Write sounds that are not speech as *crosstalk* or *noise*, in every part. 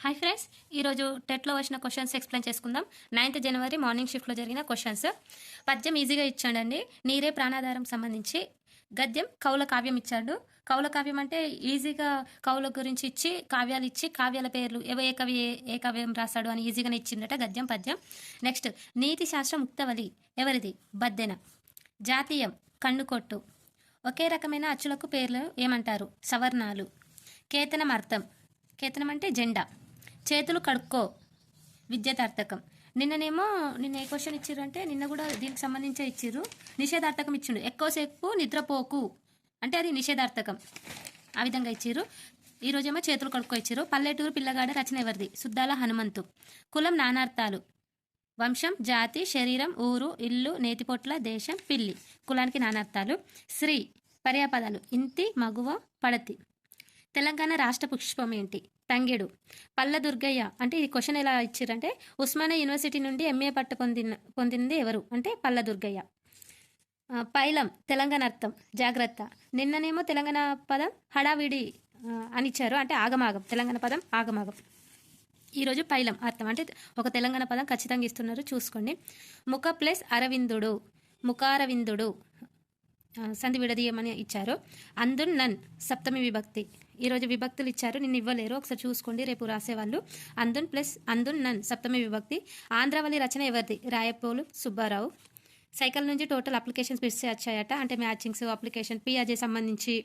Hi friends ఈరోజు టెట్లో వచ్చిన క్వశ్చన్స్ ఎక్స్ప్లెయిన్ చేసుకుందాం. నైన్త్ జనవరి మార్నింగ్ షిఫ్ట్లో జరిగిన క్వశ్చన్స్ పద్యం ఈజీగా ఇచ్చాడండి. నీరే ప్రాణాధారం సంబంధించి. గద్యం కౌల కావ్యం ఇచ్చాడు. కౌల కావ్యం అంటే ఈజీగా కౌల గురించి ఇచ్చి కావ్యాలు ఇచ్చి కావ్యాల పేర్లు ఏవో ఏ కవి ఏ- ఏ కావ్యం రాశాడు అని ఈజీగానే ఇచ్చిందట గద్యం పద్యం. నెక్స్ట్ నీతి శాస్త్రం ముక్తవలి ఎవరిది? బద్దెన. జాతీయం కన్నుకొట్టు. ఒకే రకమైన అచ్చులకు పేర్లు ఏమంటారు? సవర్ణాలు. కేతనం అర్థం. కేతనం అంటే జెండా. చేతులు కడుక్కో. విద్యార్థకం నిన్ననేమో నిన్న ఏ క్వశ్చన్ ఇచ్చిర్రు అంటే నిన్న కూడా దీనికి సంబంధించే ఇచ్చిర్రు. నిషేధార్థకం ఇచ్చిండు. ఎక్కువసేపు నిద్రపోకు. అంటే అది నిషేధార్థకం. ఆ విధంగా ఇచ్చిర్రు. ఈ రోజేమో చేతులు కడుక్కో ఇచ్చిర్రు. పల్లెటూరు పిల్లగాడ రచన ఎవరిది? సుద్దాల హనుమంతు. కులం నానార్థాలు. వంశం జాతి శరీరం ఊరు ఇల్లు నేతిపొట్ల దేశం పిల్లి. కులానికి నానార్థాలు. శ్రీ. పర్యాపదాలు. ఇంతి మగువ పడతి. తెలంగాణ రాష్ట్ర పుష్పం ఏంటి? తంగెడు పల్ల దుర్గయ్య అంటే ఈ క్వశ్చన్ ఎలా ఇచ్చారంటే ఉస్మానియా యూనివర్సిటీ నుండి ఎంఏ పట్ట పొందిన పొందింది ఎవరు? అంటే పల్ల దుర్గయ్య పైలం తెలంగాణ అర్థం జాగ్రత్త. నిన్ననేమో తెలంగాణ పదం హడావిడి అనిచ్చారు అని ఇచ్చారు. అంటే ఆగమాగం తెలంగాణ పదం ఆగమాగం. ఈరోజు పైలం అర్థం. అంటే ఒక తెలంగాణ పదం ఖచ్చితంగా ఇస్తున్నారు చూసుకోండి. ముఖ ప్లస్ అరవిందుడు ముఖారవిందుడు సంధి విడదీయమని ఇచ్చారు. అందున్ నన్ సప్తమి విభక్తి. ఈరోజు విభక్తులు ఇచ్చారు. నిన్న ఇవ్వలేరు. ఒకసారి చూసుకోండి. రేపు రాసేవాళ్ళు. అందున్ ప్లస్ అందున్ నన్ సప్తమి విభక్తి. ఆంధ్రవల్లి రచన ఎవరిది? రాయపోలు సుబ్బారావు. సైకిల్ నుంచి టోటల్ అప్లికేషన్స్ మిస్ వచ్చాయట. అంటే మ్యాచింగ్స్ అప్లికేషన్ పిఆర్జే సంబంధించి.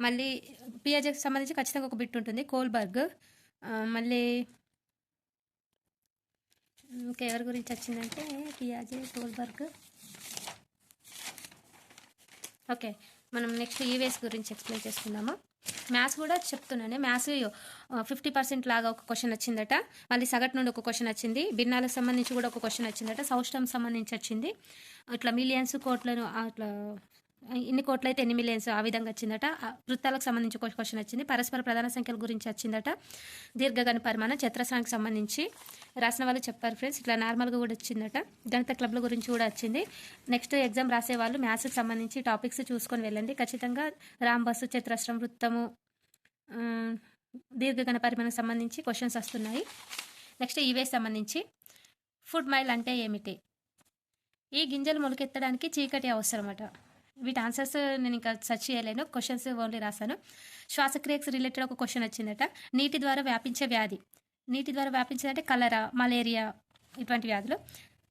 మళ్ళీ పిఆర్జేకి సంబంధించి ఖచ్చితంగా ఒక బిట్ ఉంటుంది. కోల్బర్గ్. మళ్ళీ ఇంకా ఎవరి గురించి వచ్చిందంటే పియాజే కోల్బర్గ్. ఓకే. మనం నెక్స్ట్ ఈవేస్ గురించి ఎక్స్ప్లెయిన్ చేసుకుందాము? మ్యాథ్స్ కూడా చెప్తున్నాను. మ్యాథ్స్ ఫిఫ్టీ పర్సెంట్ లాగా ఒక క్వశ్చన్ వచ్చిందట. మళ్ళీ సగటు నుండి ఒక క్వశ్చన్ వచ్చింది. భిన్నాలకు సంబంధించి కూడా ఒక క్వశ్చన్ వచ్చిందట. సౌష్టం సంబంధించి వచ్చింది. అట్లా మిలియన్స్ కోట్లను అట్లా ఇన్ని కోట్లు అయితే ఎన్ని మిలియన్స్ ఆ విధంగా వచ్చిందట. వృత్తాలకు సంబంధించి ఒక క్వశ్చన్ వచ్చింది. పరస్పర ప్రధాన సంఖ్యల గురించి వచ్చిందట. దీర్ఘగణ పరిమాణం చతురస్రానికి సంబంధించి రాసిన వాళ్ళు చెప్పారు ఫ్రెండ్స్ ఇట్లా నార్మల్గా కూడా వచ్చిందట. గణిత క్లబ్ల గురించి కూడా వచ్చింది. నెక్స్ట్ ఎగ్జామ్ రాసే వాళ్ళు మ్యాథ్స్కి సంబంధించి టాపిక్స్ చూసుకొని వెళ్ళండి. ఖచ్చితంగా రాంబస్సు చతురస్రం వృత్తము దీర్ఘగణ పరిమాణం సంబంధించి క్వశ్చన్స్ వస్తున్నాయి. నెక్స్ట్ ఇవే సంబంధించి ఫుడ్ మైల్ అంటే ఏమిటి? ఈ గింజలు మొలకెత్తడానికి చీకటి అవసరమట. వీటి ఆన్సర్స్ నేను ఇంకా సెర్చ్ చేయలేను. క్వశ్చన్స్ ఓన్లీ రాశాను. శ్వాసక్రియకు రిలేటెడ్ ఒక క్వశ్చన్ వచ్చిందట. నీటి ద్వారా వ్యాపించే వ్యాధి. నీటి ద్వారా వ్యాపించేదంటే కలరా మలేరియా ఇటువంటి వ్యాధులు.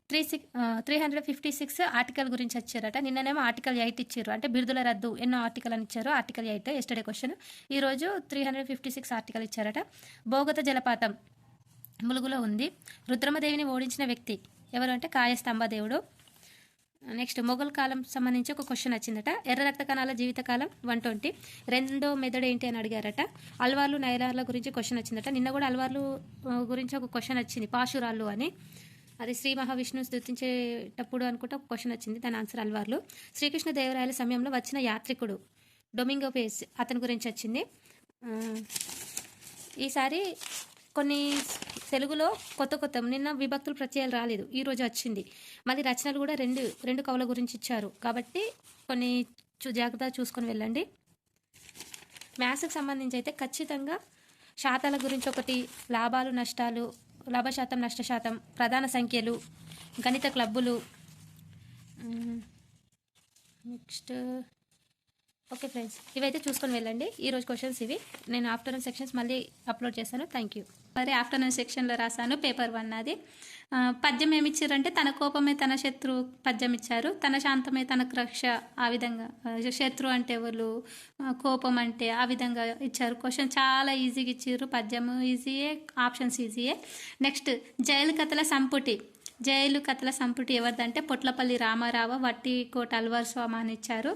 Three six three hundred fifty six article గురించి వచ్చారట. నిన్ననేమో ఆర్టికల్ ఎయిట్ ఇచ్చారు. అంటే బిరుదుల రద్దు ఎన్నో ఆర్టికల్ అని ఇచ్చారు. ఆర్టికల్ ఎయిట్ ఎస్టర్డే క్వశ్చన్ ఈరోజు three hundred fifty six article ఇచ్చారట. భోగత జలపాతం. ములుగులో ఉంది. రుద్రమదేవిని ఓడించిన వ్యక్తి ఎవరు అంటే కాయస్తంభదేవుడు. నెక్స్ట్ మొఘల్ కాలం సంబంధించి ఒక క్వశ్చన్ వచ్చిందట. ఎర్ర రక్త కణాల జీవితకాలం వన్ ట్వంటీ. రెండో మెదడు ఏంటి అని అడిగారట. అల్వార్లు నైలార్ల గురించి క్వశ్చన్ వచ్చిందట. నిన్న కూడా అల్వార్లు గురించి ఒక క్వశ్చన్ వచ్చింది. పాశురాళ్ళు అని. అది శ్రీ మహావిష్ణువు స్థుతించేటప్పుడు అనుకుంటే ఒక క్వశ్చన్ వచ్చింది. దాని ఆన్సర్ అల్వార్లు. శ్రీకృష్ణ దేవరాయల సమయంలో వచ్చిన యాత్రికుడు డొమింగో పేస్ అతని గురించి వచ్చింది. ఈసారి కొన్ని తెలుగులో కొత్త కొత్త నిన్న విభక్తులు ప్రత్యయాలు రాలేదు ఈ రోజు వచ్చింది. మళ్ళీ రచనలు కూడా రెండు రెండు కవుల గురించి ఇచ్చారు. కాబట్టి కొన్ని చూ జాగ్రత్తగా చూసుకొని వెళ్ళండి. మ్యాథ్స్కి సంబంధించి అయితే ఖచ్చితంగా శాతాల గురించి ఒకటి లాభాలు నష్టాలు లాభశాతం నష్టశాతం ప్రధాన సంఖ్యలు గణిత క్లబ్బులు నెక్స్ట్ ఓకే ఫ్రెండ్స్ ఇవైతే చూసుకొని వెళ్ళండి. ఈ రోజు క్వశ్చన్స్ ఇవి. నేను ఆఫ్టర్నూన్ సెక్షన్స్ మళ్ళీ అప్లోడ్ చేశాను థ్యాంక్ యూ మరి ఆఫ్టర్నూన్ సెక్షన్లో రాశాను పేపర్ వన్ అది పద్యం ఏమి ఇచ్చారంటే తన కోపమే తన శత్రు పద్యం ఇచ్చారు. తన శాంతమే తనకు రక్ష. ఆ విధంగా శత్రు అంటే ఎవరు? కోపం అంటే ఆ విధంగా ఇచ్చారు. క్వశ్చన్ చాలా ఈజీగా ఇచ్చారు. పద్యం ఈజీయే ఆప్షన్స్ ఈజీయే నెక్స్ట్ జైలు కథల సంపుటి. జైలు కథల సంపుటి ఎవరిదంటే పొట్లపల్లి రామారావు వట్టికోట అల్వార్ స్వామి అని ఇచ్చారు.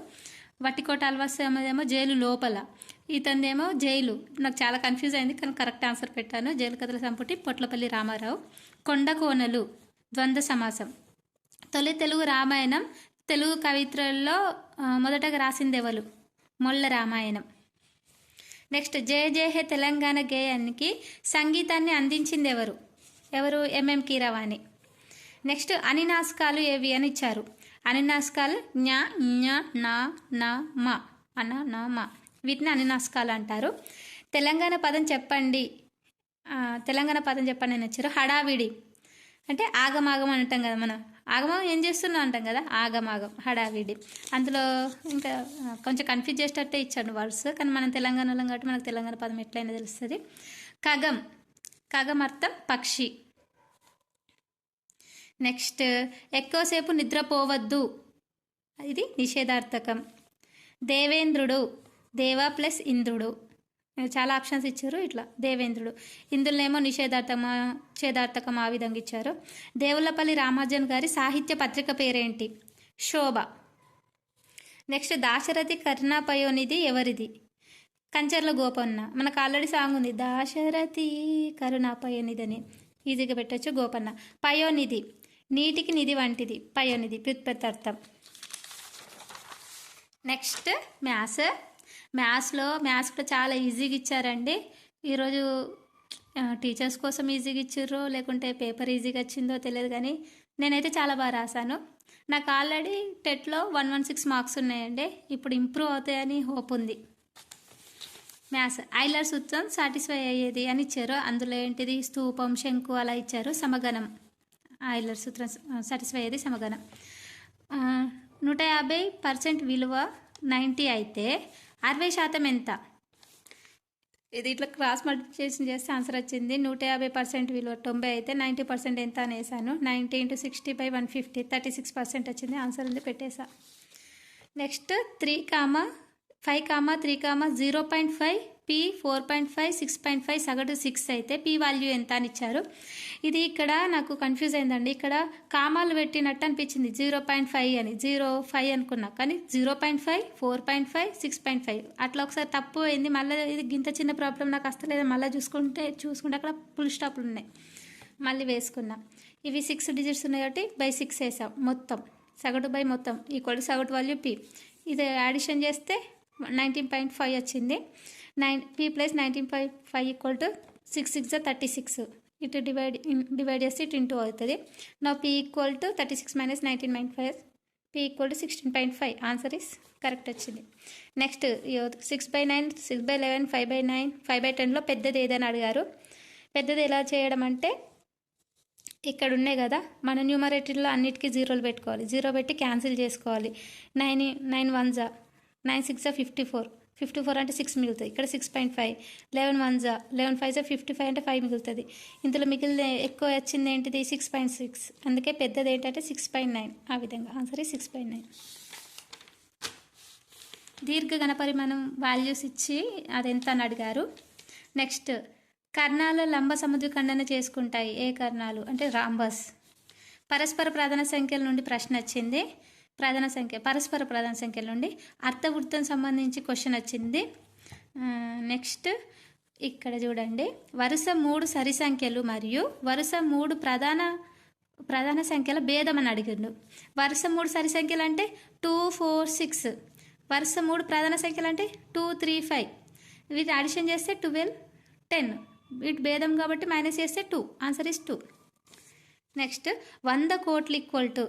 వట్టికోట అల్వాసేమో ఏమో జైలు లోపల. ఇతందేమో జైలు. నాకు చాలా కన్ఫ్యూజ్ అయింది కానీ కరెక్ట్ ఆన్సర్ పెట్టాను. జైలు కథల సంపుటి పొట్లపల్లి రామారావు. కొండకోనలు ద్వంద్వ సమాసం. తొలి తెలుగు రామాయణం తెలుగు కవిత్రల్లో మొదటగా రాసింది ఎవరు? మొల్ల రామాయణం. నెక్స్ట్ జయ జయ హే తెలంగాణ గేయానికి సంగీతాన్ని అందించింది ఎవరు? ఎవరు? ఎంఎం కీరవాణి. నెక్స్ట్ అనినాస్కాలు ఏవి అని ఇచ్చారు. అనినాస్కాలు జ్ఞ జ్ఞ నా నా మా. అన నా మా. వీటిని అనినాస్కాలు అంటారు. తెలంగాణ పదం చెప్పండి. తెలంగాణ పదం చెప్పండి అని వచ్చారు. హడావిడి. అంటే ఆగమాగం అని అంటాం కదా మనం. ఆగమాగం ఏం చేస్తున్నాం అంటాం కదా? ఆగమాగం హడావిడి. అందులో ఇంకా కొంచెం కన్ఫ్యూజ్ చేసేటట్టే ఇచ్చాడు వర్డ్స్. కానీ మనం తెలంగాణలో కాబట్టి మనకు తెలంగాణ పదం ఎట్లయినా తెలుస్తుంది. కగం. కగం అర్థం పక్షి. నెక్స్ట్ ఎక్కువసేపు నిద్రపోవద్దు. ఇది నిషేధార్థకం. దేవేంద్రుడు దేవ ప్లస్ ఇంద్రుడు. చాలా ఆప్షన్స్ ఇచ్చారు ఇట్లా. దేవేంద్రుడు. ఇందులోనేమో నిషేధార్థమ ఛేదార్థకం ఆ విధంగా ఇచ్చారు. దేవులపల్లి రామార్జన్ గారి సాహిత్య పత్రిక పేరేంటి? శోభ. నెక్స్ట్ దాశరథి కరుణాపయోనిధి ఎవరిది? కంచర్ల గోపన్న. మనకు ఆల్రెడీ సాంగ్ ఉంది. దాశరథి కరుణాపయోనిధి అని. ఈజీగా పెట్టచ్చు గోపన్న. పయోనిధి. నీటికి నిధి వంటిది. పయోనిధి వ్యుత్పత్తార్థం. Next maths. మ్యాథ్స్లో మ్యాథ్స్ కూడా చాలా ఈజీగా ఇచ్చారండి. ఈరోజు టీచర్స్ కోసం ఈజీగా ఇచ్చారో లేకుంటే పేపర్ ఈజీగా వచ్చిందో తెలియదు కానీ నేనైతే చాలా బాగా రాశాను. నాకు ఆల్రెడీ టెట్లో వన్ వన్ సిక్స్ మార్క్స్ ఉన్నాయండి. ఇప్పుడు ఇంప్రూవ్ అవుతాయని హోప్ ఉంది. మ్యాథ్స్. ఐలర్ సూత్రం సాటిస్ఫై అయ్యేది అని ఇచ్చారు. అందులో ఏంటిది? స్తూపం శంకు అలా ఇచ్చారు. సమగణం. ఆయిలర్ సూత్రం సాటిస్ఫై అయ్యేది సమగణం నూట యాభై పర్సెంట్ విలువ నైంటీ అయితే అరవై శాతం ఎంత? ఇది ఇట్లా క్రాస్ మల్టిప్లికేషన్ చేస్తే ఆన్సర్ వచ్చింది. నూట యాభై పర్సెంట్ విలువ తొంభై అయితే నైంటీ పర్సెంట్ ఎంత అనేసాను. Ninety into sixty by one fifty thirty six percent వచ్చింది. ఆన్సర్ ఉంది పెట్టేసా. Next three comma five comma three comma zero point five P four point five six point five సగటు సిక్స్ అయితే P value ఎంత అని ఇచ్చారు. ఇది ఇక్కడ నాకు కన్ఫ్యూజ్ అయిందండి. ఇక్కడ కామాలు పెట్టినట్టు అనిపించింది. జీరో పాయింట్ ఫైవ్ అని జీరో ఫైవ్ అనుకున్నా. కానీ zero point five four point five six point five. అట్లా ఒకసారి తప్పు అయింది. మళ్ళీ ఇది గింత చిన్న ప్రాబ్లం నాకు వస్తలేదు మళ్ళీ చూసుకుంటే చూసుకుంటే అక్కడ ఫుల్ స్టాప్లు ఉన్నాయి. మళ్ళీ వేసుకున్నాం. ఇవి సిక్స్ డిజిట్స్ ఉన్నాయి కాబట్టి బై సిక్స్ వేసాం మొత్తం. సగటు బై మొత్తం ఈక్వల్ సగటు వాల్యూ పి. ఇది యాడిషన్ చేస్తే నైన్టీన్ పాయింట్ ఫైవ్ వచ్చింది. Nine P plus nineteen point five equal to six six thirty six ఇటు డివైడ్ డివైడ్ చేస్తే ఇటు ఇంటూ అవుతుంది. నా P equal to thirty six minus nineteen point five P equal to sixteen point five answer is correct వచ్చింది. Next six by nine six by eleven five by nine five by టెన్లో పెద్దది ఏదని అడిగారు. పెద్దది ఎలా చేయడం అంటే ఇక్కడ ఉన్నాయి కదా మన న్యూమరేటర్లో అన్నిటికీ జీరోలు పెట్టుకోవాలి. జీరో పెట్టి క్యాన్సిల్ చేసుకోవాలి. నైన్ నైన్ వన్ జా nine six fifty four. Fifty four అంటే సిక్స్ మిగులుతుంది. ఇక్కడ six point five. Eleven one జా లెవెన్ ఫైవ్ జా ఫిఫ్టీ ఫైవ్ అంటే ఫైవ్ మిగులుతుంది. ఇందులో మిగిలిన ఎక్కువ వచ్చింది ఏంటిది? Six point six. అందుకే పెద్దది ఏంటంటే సిక్స్ పాయింట్ నైన్. ఆ విధంగా ఆన్సర్ సిక్స్ పాయింట్ నైన్. దీర్ఘ గణపరిమాణం వాల్యూస్ ఇచ్చి అది ఎంత అని అడిగారు? నెక్స్ట్ కర్ణాలు లంబ సముద్రఖండన చేసుకుంటాయి. ఏ కర్ణాలు? అంటే రాంబస్. పరస్పర ప్రధాన సంఖ్యల నుండి ప్రశ్న వచ్చింది. ప్రధాన సంఖ్య పరస్పర ప్రధాన సంఖ్యల నుండి అర్థవృత్తం సంబంధించి క్వశ్చన్ వచ్చింది. నెక్స్ట్ ఇక్కడ చూడండి. వరుస మూడు సరి సంఖ్యలు మరియు వరుస మూడు ప్రధాన ప్రధాన సంఖ్యల భేదం అని అడిగిండు. వరుస మూడు సరి సంఖ్యలు అంటే టూ ఫోర్ సిక్స్ వరుస మూడు ప్రధాన సంఖ్యలు అంటే టూ త్రీ ఫైవ్ వీటి అడిషన్ చేస్తే ట్వెల్వ్ టెన్ వీటి భేదం కాబట్టి మైనస్ చేస్తే two answer is two next వంద కోట్లు ఈక్వల్ టు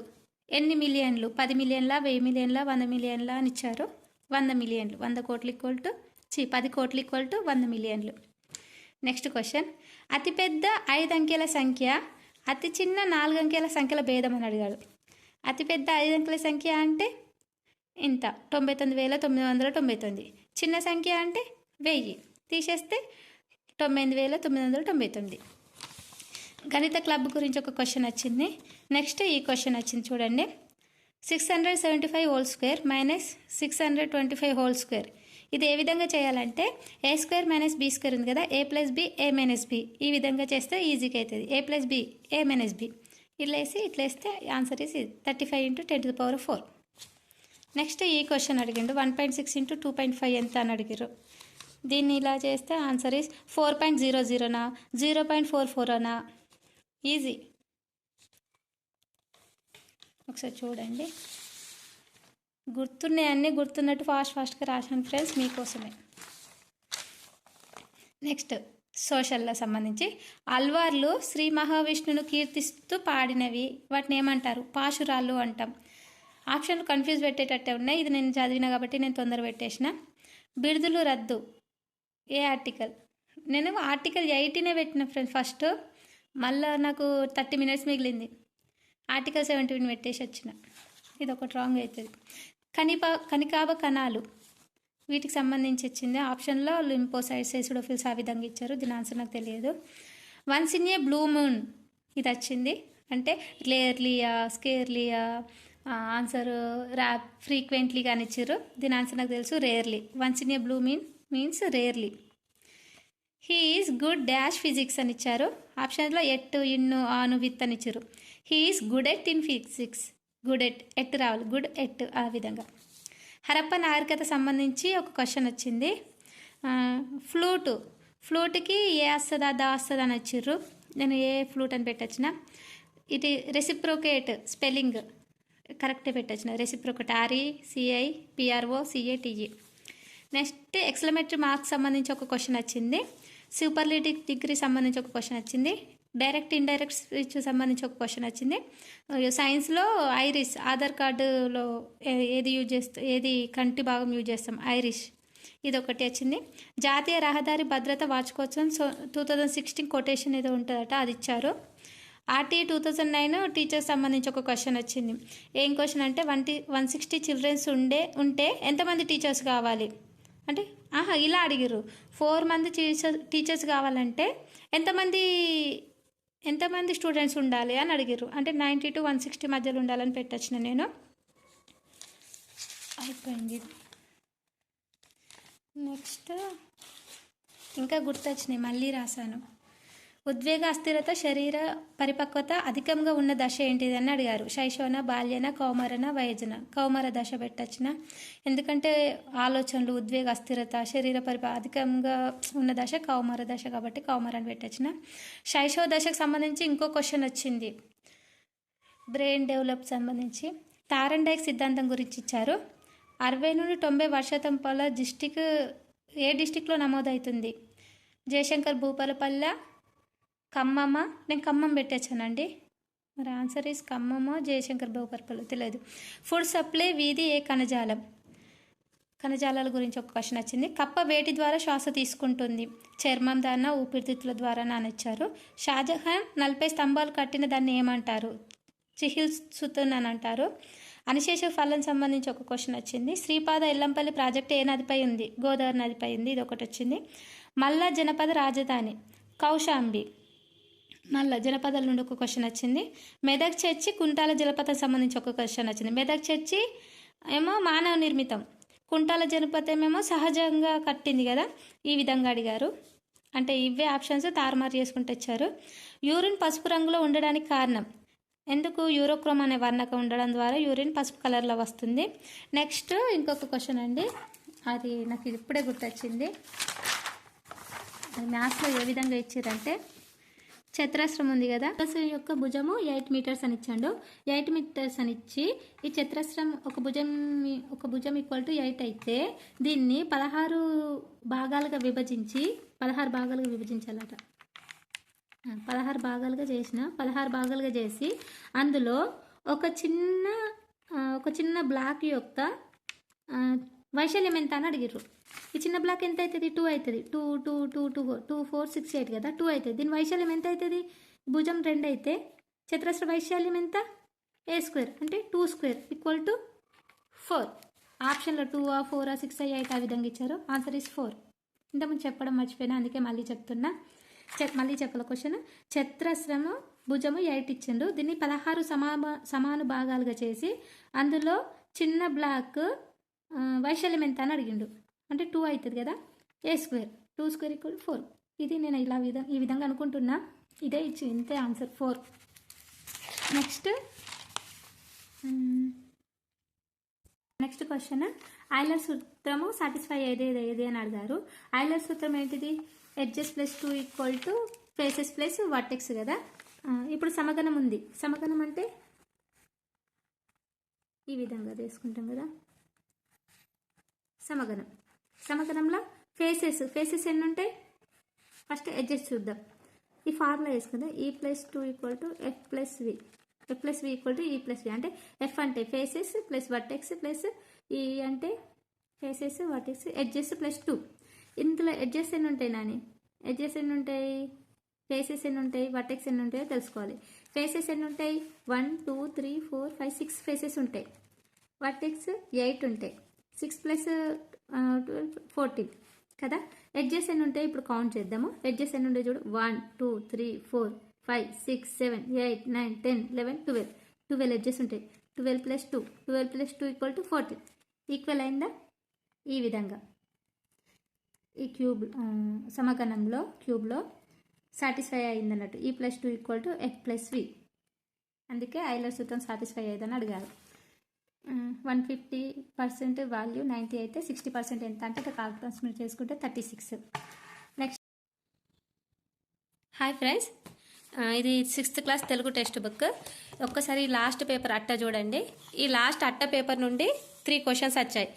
ఎన్ని మిలియన్లు? పది మిలియన్ల? వెయ్యి మిలియన్ల? వంద మిలియన్ల అని ఇచ్చారు. వంద మిలియన్లు. వంద కోట్లు ఈక్వల్ టు చి పది కోట్లు ఈక్వల్ టు వంద మిలియన్లు. నెక్స్ట్ క్వశ్చన్ అతిపెద్ద ఐదు అంకెల సంఖ్య అతి చిన్న నాలుగు అంకెల సంఖ్యల భేదం అని అడిగాడు. అతిపెద్ద ఐదు అంకెల సంఖ్య అంటే ఇంత. తొంభై తొమ్మిది వేల తొమ్మిది వందల తొంభై తొమ్మిది. చిన్న సంఖ్య అంటే వెయ్యి. తీసేస్తే తొంభై ఎనిమిది వేల తొమ్మిది వందల తొంభై తొమ్మిది. గణిత క్లబ్ గురించి ఒక క్వశ్చన్ వచ్చింది నెక్స్ట్ ఈ క్వశ్చన్ వచ్చింది చూడండి. Six hundred seventy five whole square minus six hundred twenty five whole square ఇది ఏ విధంగా చేయాలంటే A square minus B square ఉంది కదా A plus B A minus B ఈ విధంగా చేస్తే ఈజీగా అవుతుంది. A plus B A minus B ఇట్లా వేసి ఇట్లా వేస్తే answer is thirty five into ten to the power four next ఈ క్వశ్చన్ అడిగిండు. One point six into two point five ఎంత అని అడిగారు దీన్ని ఇలా చేస్తే answer is four point zero జీరోనా zero point four four అనా. ఈజీ ఒకసారి చూడండి. గుర్తున్నాయి అన్నీ గుర్తున్నట్టు ఫాస్ట్ ఫాస్ట్గా రాశాను ఫ్రెండ్స్ మీకోసమే. నెక్స్ట్ సోషల్లో సంబంధించి. అల్వార్లు శ్రీ మహావిష్ణును కీర్తిస్తూ పాడినవి. వాటిని ఏమంటారు? పాశురాలు అంటాం. ఆప్షన్లు కన్ఫ్యూజ్ పెట్టేటట్టే ఉన్నాయి. ఇది నేను చదివిన కాబట్టి నేను తొందర పెట్టేసిన. బిడుదలు రద్దు. ఏ ఆర్టికల్ నేను ఆర్టికల్ ఎయిటీనే పెట్టిన ఫ్రెండ్ ఫస్ట్ మళ్ళీ నాకు థర్టీ మినిట్స్ మిగిలింది. ఆర్టికల్ సెవెంటీన్ పెట్టేసి వచ్చిన. ఇది ఒకటి రాంగ్ అవుతుంది. కనిపా కనికాబ కణాలు వీటికి సంబంధించి వచ్చింది. ఆప్షన్లో లింపోసైడ్స్ ఎసిడోఫిల్స్ ఆ విధంగా ఇచ్చారు. దీని ఆన్సర్ నాకు తెలియదు. Once in a blue moon ఇది వచ్చింది. అంటే క్లియర్లియా స్కేర్లియా ఆన్సర్ రా ఫ్రీక్వెంట్లీ కానిచ్చారు దీని ఆన్సర్ నాకు తెలుసు rarely once in a blue mean means rarely he is good dash physics అని ఇచ్చారు. ఆప్షన్లో ఎట్ ఇన్ను ఆను విత్ అని ఇచ్చారు. He is good at in physics good at at రావాలి. గుడ్ ఎట్ ఆ విధంగా. హరప్ప నాగరికత సంబంధించి ఒక క్వశ్చన్ వచ్చింది. ఫ్లూటు. ఫ్లూట్కి ఏ వస్తుందా దా వస్తుందా అని వచ్చిర్రు నేను ఏ ఫ్లూట్ అని పెట్టొచ్చిన. ఇది రెసిప్రోకేట్ స్పెల్లింగ్ కరెక్టే పెట్టొచ్చిన. Reciprocate R E C I P R O C A T E next exclamatory marks సంబంధించి ఒక క్వశ్చన్ వచ్చింది. సూపర్లేటివ్ డిగ్రీ సంబంధించి ఒక క్వశ్చన్ వచ్చింది. డైరెక్ట్ ఇండైరెక్ట్ స్పీచ్ సంబంధించి ఒక క్వశ్చన్ వచ్చింది. సైన్స్లో ఐరిస్ ఆధార్ కార్డులో ఏ- ఏది యూజ్ చేస్తా ఏది కంటి భాగం యూజ్ చేస్తాం? ఐరిష్. ఇది ఒకటి వచ్చింది. జాతీయ రహదారి భద్రత వార్షికోత్సవం so two thousand sixteen quotation ఏదో ఉంటుందట అది ఇచ్చారు. RT two thousand nine teachers సంబంధించి ఒక క్వశ్చన్ వచ్చింది. ఏం క్వశ్చన్ అంటే వన్ వన్ సిక్స్టీ చిల్డ్రన్స్ ఉండే ఉంటే ఎంతమంది టీచర్స్ కావాలి? అంటే ఆహా ఇలా అడిగిర్రు. ఫోర్ మంది టీచర్ టీచర్స్ కావాలంటే ఎంతమంది ఎంతమంది స్టూడెంట్స్ ఉండాలి అని అడిగిర్రు. అంటే నైంటీ టు వన్ సిక్స్టీ మధ్యలో ఉండాలని పెట్టచ్చిన నేను. అయిపోయింది. నెక్స్ట్ ఇంకా గుర్తొచ్చినాయి. మళ్ళీ రాశాను. ఉద్వేగ అస్థిరత శరీర పరిపక్వత అధికంగా ఉన్న దశ ఏంటిది అని అడిగారు. శైశవన బాల్యన కౌమరన వయజన. కౌమర దశ పెట్టచ్చిన? ఎందుకంటే ఆలోచనలు ఉద్వేగ అస్థిరత శరీర పరిప అధికంగా ఉన్న దశ కౌమర దశ కాబట్టి కౌమర అని పెట్టచ్చిన? శైశవ దశకు సంబంధించి ఇంకో క్వశ్చన్ వచ్చింది. బ్రెయిన్ డెవలప్ సంబంధించి. తారండైక్ సిద్ధాంతం గురించి ఇచ్చారు. అరవై నుండి తొంభై వర్షాతం వర్షతంపాల డిస్టిక్ ఏ డిస్టిక్లో నమోదవుతుంది? జయశంకర్ భూపాలపల్లె ఖమ్మమ్మ? నేను ఖమ్మం పెట్టేశానండి. మరి ఆన్సర్ ఈస్ ఖమ్మమో జయశంకర్ భూపాలపల్లి తెలియదు. ఫుడ్ సప్లై వీధి ఏ కణజాలం? కణజాలాల గురించి ఒక క్వశ్చన్ వచ్చింది. కప్ప వేటి ద్వారా శ్వాస తీసుకుంటుంది? చర్మం దాన్న ఊపిరితిత్తుల ద్వారా నానిచ్చారు. షాజహాన్ నలభై స్తంభాలు కట్టిన దాన్ని ఏమంటారు? చిహిల్ సుతున్ అని అంటారు అనిశేష ఫలం సంబంధించి ఒక క్వశ్చన్ వచ్చింది. శ్రీపాద ఎల్లంపల్లి ప్రాజెక్ట్ ఏ నదిపై ఉంది? గోదావరి నదిపై ఉంది. ఇది ఒకటి వచ్చింది. మల్ల జనపద రాజధాని. కౌశాంబి. మళ్ళా జలపాతాల నుండి ఒక క్వశ్చన్ వచ్చింది. మెదక్ చర్చి కుంటాల జలపాతం సంబంధించి ఒక క్వశ్చన్ వచ్చింది. మెదక్ చర్చి ఏమో మానవ నిర్మితం. కుంటాల జలపాతం ఏమో సహజంగా కట్టింది కదా? ఈ విధంగా అడిగారు. అంటే ఇవే ఆప్షన్స్ తారుమారు చేసుకుంటూ వచ్చారు. యూరిన్ పసుపు రంగులో ఉండడానికి కారణం? ఎందుకు యూరోక్రోమ్ అనే వర్ణకం ఉండడం ద్వారా యూరిన్ పసుపు కలర్లో వస్తుంది? నెక్స్ట్ ఇంకొక క్వశ్చన్ అండి. అది నాకు ఇప్పుడే గుర్తొచ్చింది. మ్యాథ్స్లో ఏ విధంగా ఇచ్చారంటే చతురస్రం ఉంది కదా. చతురస్రం యొక్క భుజము ఎయిట్ మీటర్స్ అని ఇచ్చాడు. ఎయిట్ మీటర్స్ అని ఇచ్చి ఈ చతురస్రం ఒక భుజం ఒక భుజం ఈక్వల్ టు ఎయిట్ అయితే దీన్ని పదహారు భాగాలుగా విభజించి పదహారు భాగాలుగా విభజించాలట. పదహారు భాగాలుగా చేసిన పదహారు భాగాలుగా చేసి అందులో ఒక చిన్న ఒక చిన్న బ్లాక్ యొక్క వైశల్యం వైశాల్యం ఎంత అని అడిగిర్రు. ఈ చిన్న బ్లాక్ ఎంత అవుతుంది టూ అవుతుంది two two two two two four six eight కదా? టూ అవుతుంది దీని వైశాల్యం ఎంత అవుతుంది భుజం రెండు అయితే చతురస్ర వైశాల్యం ఎంత? ఏ స్క్వేర్ అంటే two square equal to four ఆప్షన్లో టూ ఆ ఫోర్ ఆ సిక్స్ ఎయిట్ ఆ విధంగా ఇచ్చారు. ఆన్సర్ ఇస్ ఫోర్ ఇంతకుముందు చెప్పడం మర్చిపోయినా అందుకే మళ్ళీ చెప్తున్నా. మళ్ళీ చెప్పాల క్వశ్చన్ చతురస్రము భుజము ఎయిట్ ఇచ్చిండు దీన్ని పదహారు సమా సమాన భాగాలుగా చేసి అందులో చిన్న బ్లాక్ వైశాల్యం ఎంత అని అడిగిండు. అంటే టూ అవుతుంది కదా? A square two square equal four ఇది నేను ఇలా విధ ఈ విధంగా అనుకుంటున్నా. ఇదే ఇచ్చి ఇంతే answer four next next question Euler సూత్రము సాటిస్ఫై ఏది ఏది అని అడిగారు. ఐలర్ సూత్రం ఏంటిది? Edges plus two equal to faces plus vertex కదా? ఇప్పుడు సమగణం ఉంది. సమగణం అంటే ఈ విధంగా తీసుకుంటాం కదా? సమగణం. సమగణంలో ఫేసెస్ ఫేసెస్ ఎన్ని ఉంటాయి ఫస్ట్ ఎడ్జెస్ చూద్దాం. ఈ ఫార్ములా వేసుకుందాం E plus two equal to F plus V F plus V equal to E plus V అంటే ఎఫ్ అంటే faces plus vertex plus E అంటే faces vertex edges plus two ఇందులో edges ఎన్ని ఉంటాయి Nani? Edges ఎన్ని ఉంటాయి ఫేసెస్ ఎన్ని ఉంటాయి వర్టెక్స్ ఎన్ని ఉంటాయో తెలుసుకోవాలి. ఫేసెస్ ఎన్ని ఉంటాయి one two three four five six faces ఉంటాయి. వర్టెక్స్ ఎయిట్ ఉంటాయి. సిక్స్ ప్లస్ ఫోర్టీన్ కదా? ఎడ్జెస్ ఎన్ని ఉంటాయి? ఇప్పుడు కౌంట్ చేద్దాము. ఎడ్జెస్ ఎన్ని ఉంటాయి చూడు? One two three four five six seven eight nine ten eleven twelve twelve edges ఉంటాయి. Twelve plus two twelve plus two equal to fourteen equal అయిందా? ఈ విధంగా. ఈ క్యూబ్ ఆ, సమగణంలో క్యూబ్లో satisfy అయిందన్నట్టు. E plus two equal to F plus V అందుకే Euler సూత్రం satisfy అయ్యేదని అడిగారు. One fifty percent value ninety అయితే సిక్స్టీ పర్సెంట్ ఎంత? అంటే కాల్కులస్ మీరు చేసుకుంటే thirty six next hi friends ఇది sixth class Telugu text book ఒక్కసారి లాస్ట్ పేపర్ అట్ట చూడండి. ఈ లాస్ట్ అట్ట పేపర్ నుండి త్రీ క్వశ్చన్స్ వచ్చాయి.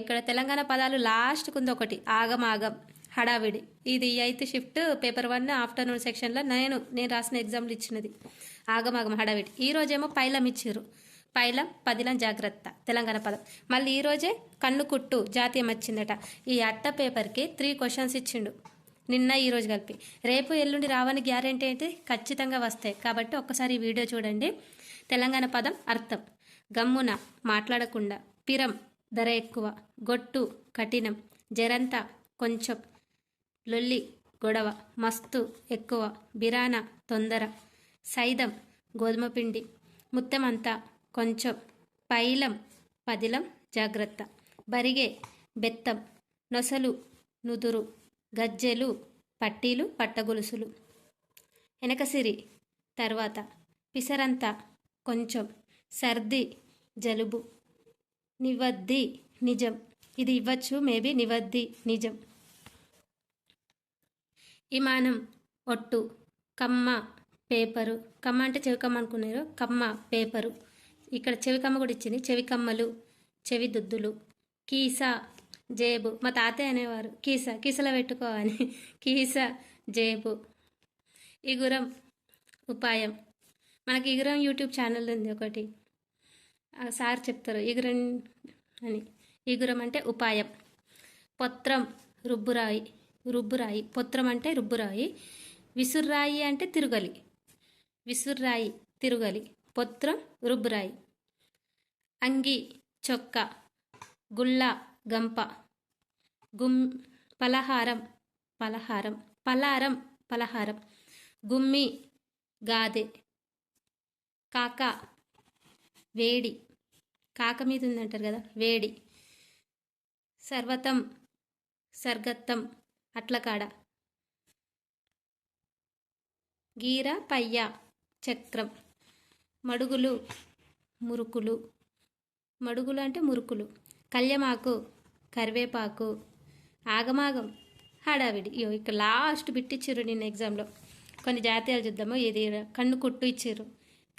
ఇక్కడ తెలంగాణ పదాలు లాస్ట్కి ఉంది ఒకటి. ఆగం ఆగం హడావిడి. ఇది eighth shift paper one afternoon సెక్షన్లో నేను నేను రాసిన ఎగ్జామ్లు ఇచ్చినది. ఆగమాగం హడావిడి. ఈ రోజేమో పైలం ఇచ్చారు పైలం పదిలం జాగ్రత్త. తెలంగాణ పదం. మళ్ళీ ఈరోజే కన్ను కుట్టు జాతీయం వచ్చిందట. ఈ అట్ట పేపర్కి త్రీ క్వశ్చన్స్ ఇచ్చిండు. నిన్న ఈరోజు కలిపి. రేపు ఎల్లుండి రావని గ్యారెంటీ అయితే ఖచ్చితంగా వస్తాయి. కాబట్టి ఒక్కసారి ఈ వీడియో చూడండి. తెలంగాణ పదం అర్థం. గమ్మున మాట్లాడకుండా పిరం ధర ఎక్కువ గొట్టు కఠినం జరంత కొంచెం లొల్లి గొడవ మస్తు ఎక్కువ బిరాన తొందర సైదం గోధుమ పిండి ముత్తమంతా కొంచెం పైలం పదిలం జాగ్రత్త. బరిగే బెత్తం నొసలు నుదురు గజ్జెలు పట్టీలు పట్టగొలుసులు. వెనకసిరి తర్వాత పిసరంతా కొంచెం సర్ది జలుబు. నివద్ది నిజం. ఇది ఇవ్వచ్చు మేబీ నివద్ది నిజం. విమానం ఒట్టు కమ్మ పేపరు. కమ్మ అంటే చెవికమ్మ అనుకున్నారు? కమ్మ పేపరు. ఇక్కడ చెవికమ్మ కూడా ఇచ్చింది. చెవికమ్మలు చెవి దుద్దులు కీసా జేబు. మా తాతయ్య అనేవారు. కీసా కీసలో పెట్టుకోవని *laughs* కీసా జేబు. ఇగురం ఉపాయం. మనకి ఇగురం యూట్యూబ్ ఛానల్ ఉంది ఒకటి. ఆ సార్ చెప్తారు ఇగురం అని. ఇగురం అంటే ఉపాయం. పొత్రం రుబ్బురాయి. రుబ్బురాయి. పొత్రం అంటే రుబ్బురాయి. విసుర్రాయి అంటే తిరుగలి. విసుర్రాయి తిరుగలి. పొత్రం రుబ్బురాయి. అంగి చొక్క గుళ్ళ గంప గుమ్ పలహారం పలహారం పలారం పలహారం గుమ్మి గాదె కాక వేడి కాక మీద ఉందంటారు కదా వేడి సర్వతం సర్గత్తం అట్లకాడ గీర పయ్య చక్రం. మడుగులు మురుకులు. మడుగులు అంటే మురుకులు. కళ్యమాకు కరివేపాకు ఆగమాగం హడావిడి. ఇగో ఇక లాస్ట్ బిట్టిచ్చారు నిన్న ఎగ్జామ్లో. కొన్ని జాతీయాలు చూద్దాము. ఇది కన్ను కుట్టు ఇచ్చారు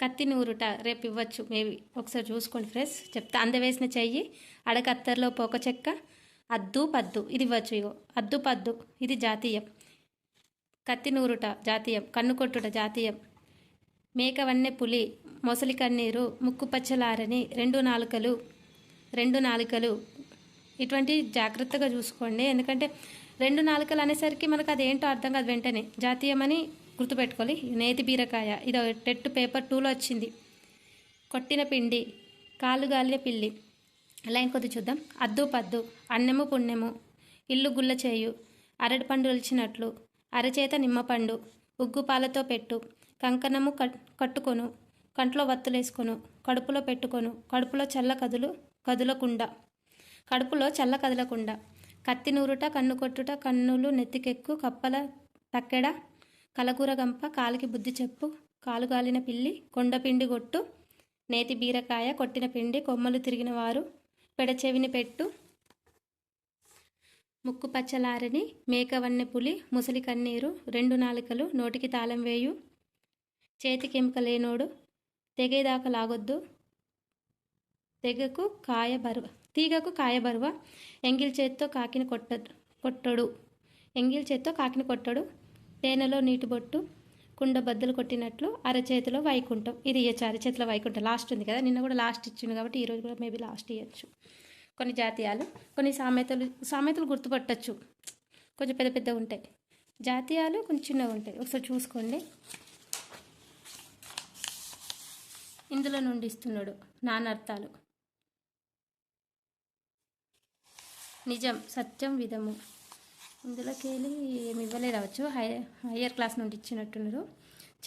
కత్తి నూరుట రేపు ఇవ్వచ్చు. మేబీ ఒకసారి చూసుకోండి ఫ్రెండ్స్. చెప్తా. అందవేసిన చెయ్యి అడకత్తర్లో పోక చెక్క అద్దు పద్దు. ఇది ఇవ్వచ్చు ఇగో. అద్దు పద్దు. ఇది జాతీయం. కత్తి నూరుట జాతీయం. కన్ను కొట్టుట జాతీయం. మేక వన్నె పులి మొసలి కన్నీరు ముక్కుపచ్చలారని రెండు నాలుకలు రెండు నాలుకలు. ఇటువంటి జాగ్రత్తగా చూసుకోండి. ఎందుకంటే రెండు నాలుకలు అనేసరికి మనకు అదేంటో అర్థం కాదు వెంటనే. జాతీయమని గుర్తుపెట్టుకోవాలి. నేతి బీరకాయ ఇది టెట్ పేపర్ టూలో వచ్చింది. కొట్టిన పిండి కాలు గాలిన పిల్లి. అలా కొద్ది చూద్దాం. అద్దు పద్దు అన్నెము పుణ్యము ఇల్లు గుల్ల చేయు అరటి పండు రుల్చినట్లు అరచేత నిమ్మపండు ఉగ్గుపాలతో పెట్టు కంకణము కట్ కట్టుకొను కంట్లో వత్తులేసుకొను కడుపులో పెట్టుకొను. కడుపులో చల్ల కదులు కదులకుండా. కడుపులో చల్ల కదలకుండా. కత్తి నూరుట కన్ను కొట్టుట కన్నులు నెత్తికెక్కు కప్పల తక్కెడ కలకూర గంప కాలికి బుద్ధి చెప్పు కాలుగాలిన పిల్లి కొండపిండి గొట్టు నేతి బీరకాయ కొట్టిన పిండి కొమ్మలు తిరిగిన వారు పెడచెవిని పెట్టు ముక్కు పచ్చలారని మేకవన్నె పులి ముసలి కన్నీరు రెండు నాలుకలు నోటికి తాళం వేయు చేతికెంక లేనోడు తెగేదాకా లాగొద్దు తెగకు కాయ బరువ తీగకు కాయ బరువ ఎంగిల్ చేత్తో కాకిని కొట్ట కొట్టడు. ఎంగిల్ చేత్తో కాకిని కొట్టడు. తేనెలో నీటి బొట్టు కుండ బద్దలు కొట్టినట్లు అరచేతిలో వైకుంఠం. ఇది ఇవ్వచ్చు అరచేతిలో వైకుంఠం. లాస్ట్ ఉంది కదా నిన్న కూడా లాస్ట్ ఇచ్చింది కాబట్టి ఈరోజు కూడా మేబీ లాస్ట్ ఇవ్వచ్చు కొన్ని జాతీయాలు కొన్ని సామెతలు సామెతలు గుర్తుపట్టచ్చు. కొంచెం పెద్ద పెద్దగా ఉంటాయి జాతీయాలు కొంచెం చిన్నగా ఉంటాయి ఒకసారి చూసుకోండి. ఇందులో నుండి ఇస్తున్నాడు నానర్థాలు. నిజం సత్యం విధము. ఇందులోకి వెళ్ళి ఏమి ఇవ్వలేరావచ్చు హై హయ్యర్ క్లాస్ నుండి ఇచ్చినట్టున్నారు.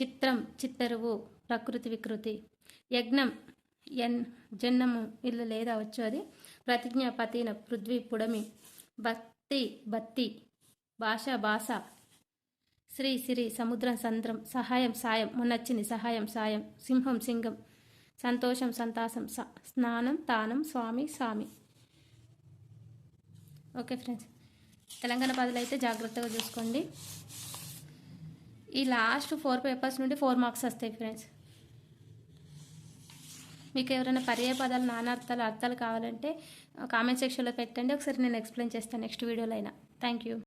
చిత్రం చిత్తరువు ప్రకృతి వికృతి. యజ్ఞం ఎన్ జన్నము ఇల్లు లేదా వచ్చు అది. ప్రతిజ్ఞ పతిన పృథ్వీ పుడమి. భక్తి బత్తి భాష భాష. శ్రీ సిరి సముద్రం సంద్రం. సహాయం సాయం. మొన్నొచ్చింది సహాయం సాయం. సింహం సింగం. సంతోషం సంతాసం స్నానం తానం స్వామి స్వామి ఓకే ఫ్రెండ్స్. తెలంగాణ పదులు అయితే జాగ్రత్తగా చూసుకోండి. ఈ లాస్ట్ ఫోర్ పేపర్స్ నుండి ఫోర్ మార్క్స్ వస్తాయి ఫ్రెండ్స్. మీకు ఎవరైనా పర్యాయ పదాలు నానార్థాలు అర్థాలు కావాలంటే కామెంట్ సెక్షన్లో పెట్టండి. ఒకసారి నేను ఎక్స్ప్లెయిన్ చేస్తాను నెక్స్ట్ వీడియోలో అయినా. Thank you.